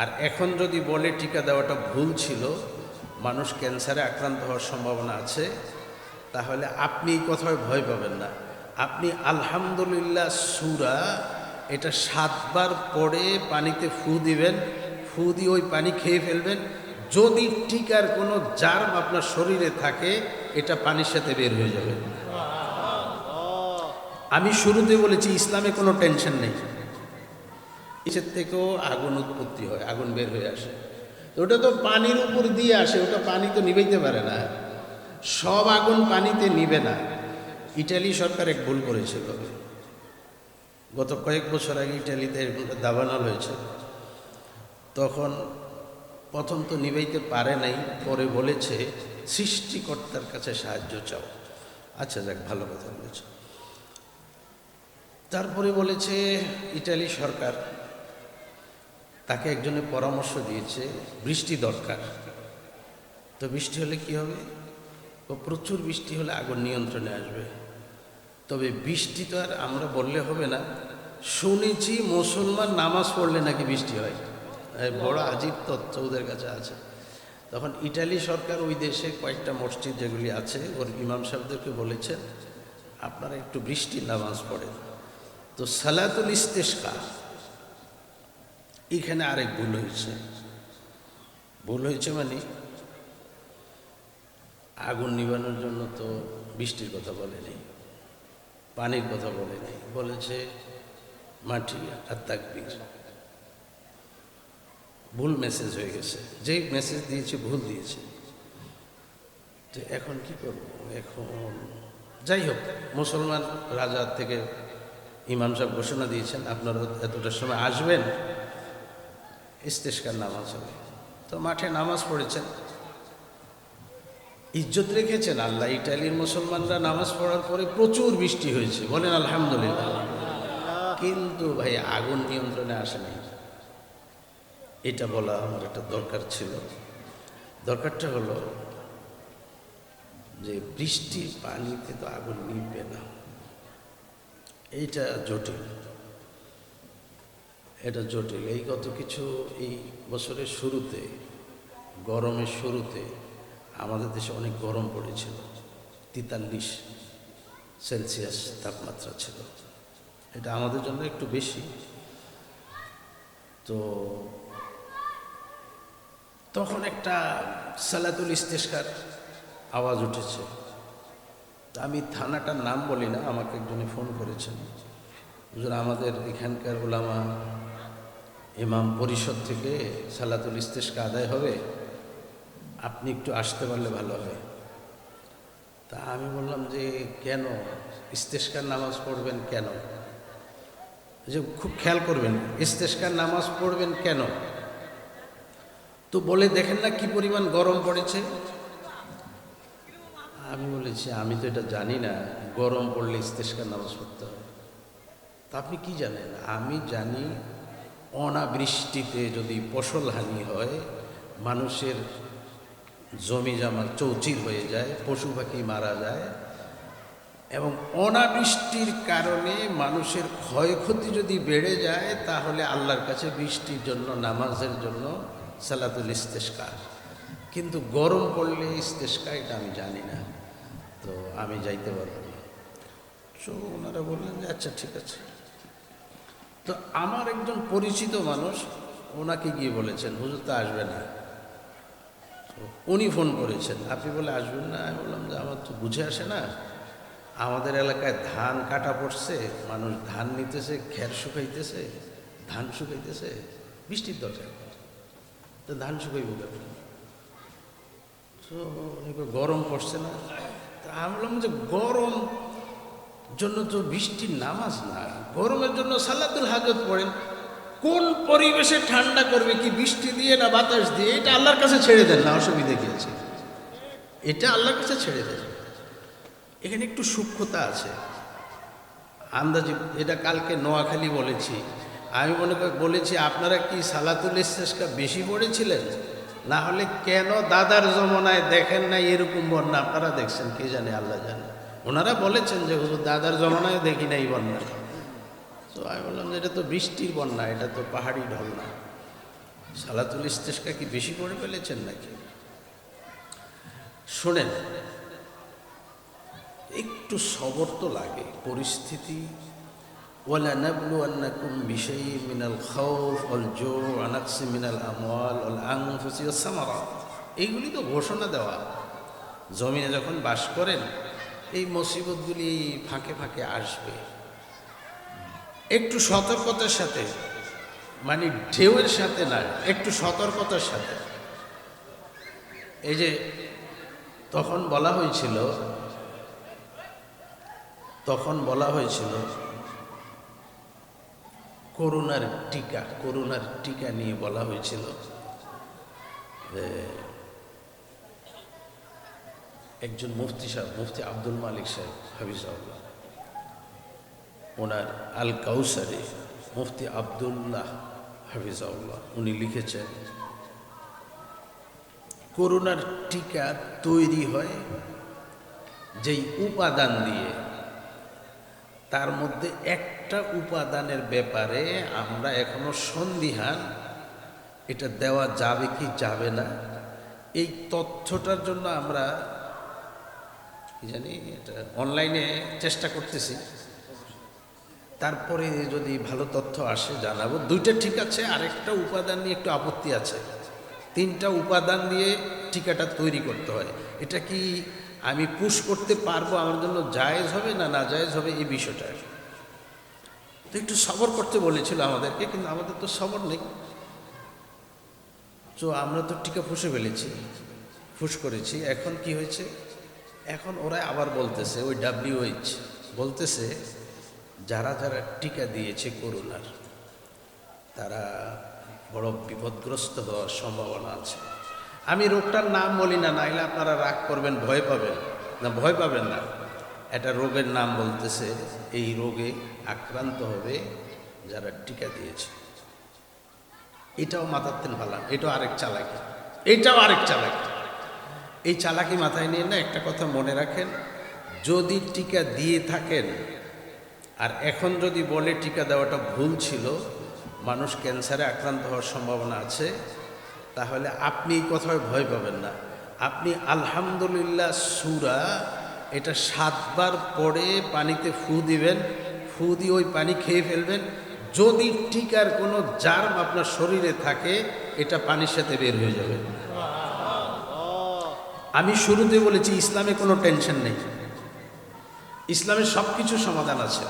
আর এখন যদি বলে টিকা দেওয়াটা ভুল ছিল, মানুষ ক্যান্সারে আক্রান্ত হওয়ার সম্ভাবনা আছে, তাহলে আপনি এই কথায় ভয় পাবেন না। আপনি আলহামদুলিল্লাহ সুরা এটা সাতবার পরে পানিতে ফু দিবেন, ফু দিয়ে ওই পানি খেয়ে ফেলবেন। যদি টিকার কোনো জার্ম আপনার শরীরে থাকে, এটা পানির সাথে বের হয়ে যাবে। আমি শুরুতে বলেছি, ইসলামে কোনো টেনশন নেই। নিচের থেকেও আগুন উৎপত্তি হয়, আগুন বের হয়ে আসে। ওটা তো পানির উপর দিয়ে আসে, ওটা পানি তো নিভাইতে পারে না। সব আগুন পানিতে নিবে না। ইটালি সরকার এক ভুল করেছিল গত কয়েক বছর আগে ইটালিতে এরকমটা দাবানল হয়েছে। তখন প্রথম তো নিবেইতে পারে নাই, পরে বলেছে সৃষ্টিকর্তার কাছে সাহায্য চাও। আচ্ছা যাক, ভালো কথা বলেছে। তারপরে বলেছে ইটালি সরকার তাকে একজনে পরামর্শ দিয়েছে, বৃষ্টি দরকার। তো বৃষ্টি হলে কি হবে? ও প্রচুর বৃষ্টি হলে আগুন নিয়ন্ত্রণে আসবে। তবে বৃষ্টি তো আর আমরা বললে হবে না। শুনেছি মুসলমান নামাজ পড়লে নাকি বৃষ্টি হয়। বড় আজীব তথ্য ওদের কাছে আছে। তখন ইটালি সরকার ওই দেশে কয়েকটা মসজিদ যেগুলি আছে, ওর ইমাম সাহেবদেরকে বলেছেন আপনারা একটু বৃষ্টির নামাজ পড়েন। তো সালাতুল ইস্তেস্কা এখানে আরেক ভুল হয়েছে। ভুল হয়েছে মানে আগুন নিবানোর জন্য তো বৃষ্টির কথা বলেনি, পানির কথা বলেনি, বলেছে মাটি আর তাকবীর। ভুল মেসেজ হয়ে গেছে। যেই মেসেজ দিয়েছে, ভুল দিয়েছে। তো এখন কি করব? এখন যাই হোক, মুসলমান রাজা থেকে ইমাম সাহেব ঘোষণা দিয়েছেন, আপনারা এতটার সময় আসবেন ইস্তেস্কার নামাজ হবে। তো মাঠে নামাজ পড়েছেন। ইজ্জত রেখেছেন আল্লাহ, ইটালির মুসলমানরা নামাজ পড়ার পরে প্রচুর বৃষ্টি হয়েছে। বলেন, আলহামদুলিল্লাহ। কিন্তু ভাই, আগুন নিয়ন্ত্রণে আসে নাই এটা বলা আমার একটা দরকার ছিল। দরকারটা হলো যে বৃষ্টির পানিতে তো আগুন নিবে না। এইটা জটিল। এটা জটিল। এই গত কিছু এই বছরের শুরুতে, গরমের শুরুতে আমাদের দেশে অনেক গরম পড়েছিল। তেতাল্লিশ সেলসিয়াস তাপমাত্রা ছিল। এটা আমাদের জন্য একটু বেশি। তো তখন একটা সালাতুল ইস্তেস্কার আওয়াজ উঠেছে। আমি থানাটার নাম বলি না, আমাকে একজনে ফোন করেছেন। আমাদের এখানকার ওলামা ইমাম পরিষদ থেকে সালাতুল ইস্তেস্কা আদায় হবে। আপনি একটু আসতে পারলে ভালো হয় তা আমি বললাম যে, কেন? ইস্তেস্কার নামাজ পড়বেন কেন? যে খুব খেয়াল করবেন ইস্তেস্কার নামাজ পড়বেন কেন? তো বলে দেখেন না কি পরিমাণ গরম পড়েছে? আমি বলেছি, আমি তো এটা জানি না, গরম পড়লে ইস্তেস্কার নামাজ পড়তে হবে। তা আপনি কি জানেন? আমি জানি অনাবৃষ্টিতে যদি ফসল হানি হয়, মানুষের জমি জামা চৌচির হয়ে যায়, পশু পাখি মারা যায়, এবং অনাবৃষ্টির কারণে মানুষের ক্ষয়ক্ষতি যদি বেড়ে যায়, তাহলে আল্লাহর কাছে বৃষ্টির জন্য, নামাজের জন্য সালাতুল ইস্তেস্কা কিন্তু গরম পড়লে ইস্তেস্কা এটা আমি জানি না, তো আমি যাইতে পারব না। তো ওনারা বললেন যে আচ্ছা ঠিক আছে। তো আমার একজন পরিচিত মানুষ ওনাকে গিয়ে বলেছেন, হুজুর তো আসবে না। উনি ফোন করেছেন। আপনি বলে, আসবেন না? আমি বললাম যে আমার তো বুঝে আসে না। আমাদের এলাকায় ধান কাটা পড়ছে, মানুষ ধান নিতেছে, খের শুকাইতেছে, ধান শুকাইতেছে, বৃষ্টির দরকার তো ধান শুকাইব কেন তো গরম পড়ছে না। আমি বললাম যে, গরম জন্য তো বৃষ্টির নামাজ না, গরমের জন্য সালাতুল হাজত পড়েন। কোন পরিবেশে ঠান্ডা করবে, কি বৃষ্টি দিয়ে না বাতাস দিয়ে, এটা আল্লাহর কাছে ছেড়ে দেন না, অসুবিধে আছে? এটা আল্লাহর কাছে ছেড়ে দেন। এখানে একটু সূক্ষ্মতা আছে। আন্দাজি, এটা কালকে নোয়াখালী বলেছি। আমি মনে করি, বলেছি, আপনারা কি সালাতুল ইস্তেস্কা বেশি পড়েছিলেন? না হলে কেন দাদার জমানায় দেখেন না এরকম বন্যা? আপনারা দেখছেন, কে জানে, আল্লাহ জানে। ওনারা বলেছেন যে হুজুর দাদার জমানায় দেখি নাই বন্যা তো আমি বললাম যে এটা তো বৃষ্টির বন্যা এটা তো পাহাড়ি ঢল না সালাতুল ইস্তেস্কা কি বেশি করে ফেলেছেন নাকি শোনেন একটু সবর তো লাগে পরিস্থিতি ولنبلونكم بشيء من الخوف والجوع ونقص من الأموال والأنفس والثمرات এইগুলি তো ঘোষণা দেওয়া জমিনে যখন বাস করেন এই মুসিবতগুলি ফাঁকে ফাঁকে আসবে। একটু সতর্কতার সাথে মানে ঢেউয়ের সাথে না, একটু সতর্কতার সাথে। এই যে তখন বলা হয়েছিল, তখন বলা হয়েছিল করোনার টিকা করোনার টিকা নিয়ে বলা হয়েছিল একজন মুফতি সাহেব, মুফতি আব্দুল মালিক সাহেব হাফিজাউল্লাহ ওনার আল কাউসারে মুফতি আবদুল্লাহ হাফিজাউল্লাহ উনি লিখেছেন, করোনার টিকা তৈরি হয় যেই উপাদান দিয়ে, তার মধ্যে একটা উপাদানের ব্যাপারে আমরা এখনও সন্দিহান, এটা দেওয়া যাবে কি যাবে না, এই তথ্যটার জন্য আমরা কি জানি, এটা অনলাইনে চেষ্টা করতেছি। তারপরে যদি ভালো তথ্য আসে, জানাব। দুইটা ঠিক আছে, আরেকটা উপাদান নিয়ে একটু আপত্তি আছে। তিনটা উপাদান দিয়ে টিকাটা তৈরি করতে হয়। এটা কি আমি পুশ করতে পারব আমার জন্য জায়েজ হবে না না জায়েজ হবে এই বিষয়টা? তো একটু সবর করতে বলেছিল আমাদেরকে, কিন্তু আমাদের তো সবর নেই। তো আমরা তো টিকা ফুসে ফেলেছি ফুস করেছি। এখন কি হয়েছে? এখন ওরা আবার বলতেছে, ওই ডাব্লিউএইচ বলতেছে, যারা যারা টিকা দিয়েছে করোনার, তারা বড় বিপদগ্রস্ত হওয়ার সম্ভাবনা আছে। আমি রোগটার নাম বলি না, নাইলে আপনারা রাগ করবেন, ভয় পাবেন। না, ভয় পাবেন না। একটা রোগের নাম বলতেছে, এই রোগে আক্রান্ত হবে যারা টিকা দিয়েছে। এটাও মাথার তেল ভালা এটাও আরেক চালাকি, এটাও আরেক চালাকি। এই চালাকি মাথায় নিয়ে না একটা কথা মনে রাখেন, যদি টিকা দিয়ে থাকেন, আর এখন যদি বলে টিকা দেওয়াটা ভুল ছিল, মানুষ ক্যান্সারে আক্রান্ত হওয়ার সম্ভাবনা আছে, তাহলে আপনি এই কথায় ভয় পাবেন না। আপনি আলহামদুলিল্লাহ সুরা এটা সাতবার পরে পানিতে ফু দিবেন, ফু দিয়ে ওই পানি খেয়ে ফেলবেন, যদি টিকার কোনো জার্ম আপনার শরীরে থাকে, এটা পানির সাথে বের হয়ে যাবে। আমি শুরুতে বলেছি, ইসলামে কোনো টেনশন নেই। ইসলামের সব কিছু সমাধান আছে।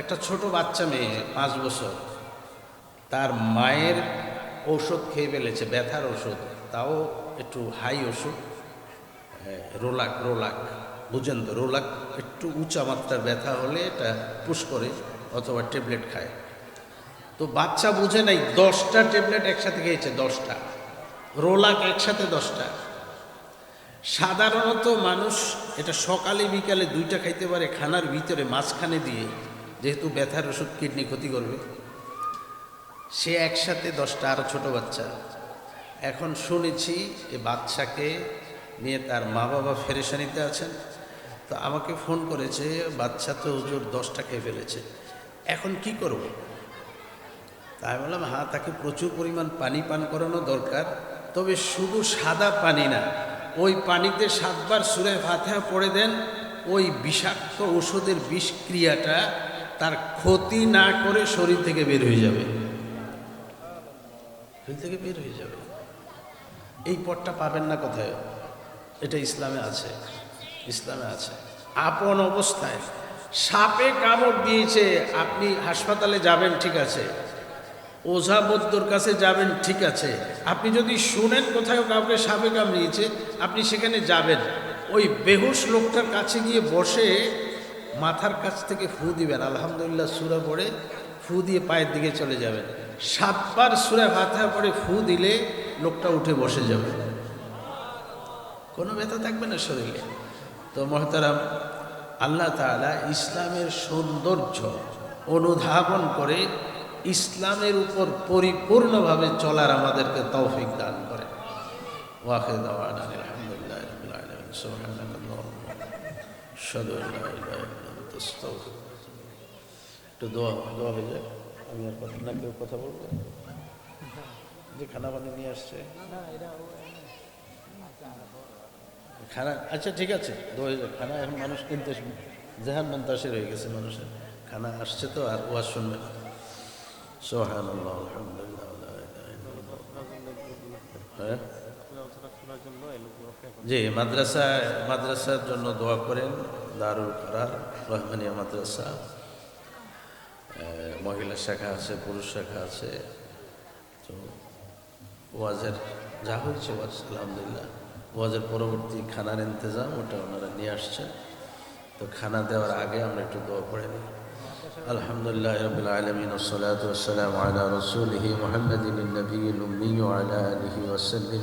একটা ছোট বাচ্চা মেয়ে, পাঁচ বছর, তার মায়ের ঔষধ খেয়ে ফেলেছে, ব্যথার ওষুধ তাও একটু হাই ওষুধ রোলাক রোলাক, বুঝেন তো, রোলাক একটু উঁচা মাত্রার ব্যথা হলে এটা পুশ করে অথবা ট্যাবলেট খায়। তো বাচ্চা বুঝে নাই, দশটা ট্যাবলেট একসাথে খেয়েছে, দশটা। রোলাক একসাথে দশটা। সাধারণত মানুষ এটা সকালে, বিকালে দুইটা খাইতে পারে খানার ভিতরে, মাঝখানে দিয়ে, যেহেতু ব্যথার ওষুধ কিডনি ক্ষতি করবে। সে একসাথে দশটা আরও ছোট বাচ্চা। এখন শুনেছি এ বাচ্চাকে নিয়ে তার মা বাবা ফেরেশানিতে আছেন। তো আমাকে ফোন করেছে, বাচ্চা তো হুজুর দশটা খেয়ে ফেলেছে। এখন কি করব? তাই বললাম হ্যাঁ তাকে প্রচুর পরিমাণ পানি পান করানো দরকার। তবে শুধু সাদা পানি না, ওই পানিতে সাতবার সুরে ফাতেহা পড়ে দেন, ওই বিষাক্ত ওষুধের বিষক্রিয়াটা তার ক্ষতি না করে শরীর থেকে বের হয়ে যাবে। শরীর থেকে বের হয়ে যাবে। এই পথটা পাবেন না কোথায়? এটা ইসলামে আছে। ইসলামে আছে। আপন অবস্থায় সাপে কামড় দিয়েছে, আপনি হাসপাতালে যাবেন, ঠিক আছে। ওঝা বৈদ্যর কাছে যাবেন, ঠিক আছে। আপনি যদি শুনেন কোথাও কাউকে সাপে কামড়িয়েছে, আপনি সেখানে যাবেন। ওই বেহুশ লোকটার কাছে গিয়ে বসে মাথার কাছ থেকে ফু দিবেন। আলহামদুলিল্লাহ, সুরা পড়ে ফু দিয়ে পায়ের দিকে চলে যাবেন। সাতবার সুরা ফাথা পড়ে ফু দিলে লোকটা উঠে বসে যাবে। কোনো ব্যথা থাকবে না শরীরে। তো মহতারাম, আল্লাহ তাআলা ইসলামের সৌন্দর্য অনুধাবন করে ইসলামের উপর পরিপূর্ণভাবে চলার আমাদেরকে তৌফিক দান করে। ওয়াখিদ দাওয়ানা আলহামদুলিল্লাহ। একটু দোয়া দোয়া হয়ে যায় আমি আর কথা না, কেউ কথা বলব? যে খানা বানিয়ে নিয়ে আসছে। খানা আচ্ছা ঠিক আছে। দু হাজার খানা এখন মানুষ কিনতে জেহান মন্তাসের হয়ে গেছে মানুষের। খানা আসছে তো আর ওয়াজ শুনবে না। সোহান। হ্যাঁ জি মাদ্রাসা মাদ্রাসার জন্য দোয়া করেন, দারুল করার রহমানিয়া মাদ্রাসা। মহিলা শাখা আছে, পুরুষ শাখা আছে। তো ওয়াজের, যা হয়েছে ওয়াজ, আলহামদুলিল্লাহ। ওয়াজের পরবর্তী খানার ইন্তজাম, ওটা ওনারা নিয়ে আসছেন। তো খানা দেওয়ার আগে আমরা একটু দোয়া পড়ে নিই। الحمد لله رب العالمين والصلاة والسلام على رسوله محمد النبي الأمي وعلى آله وسلم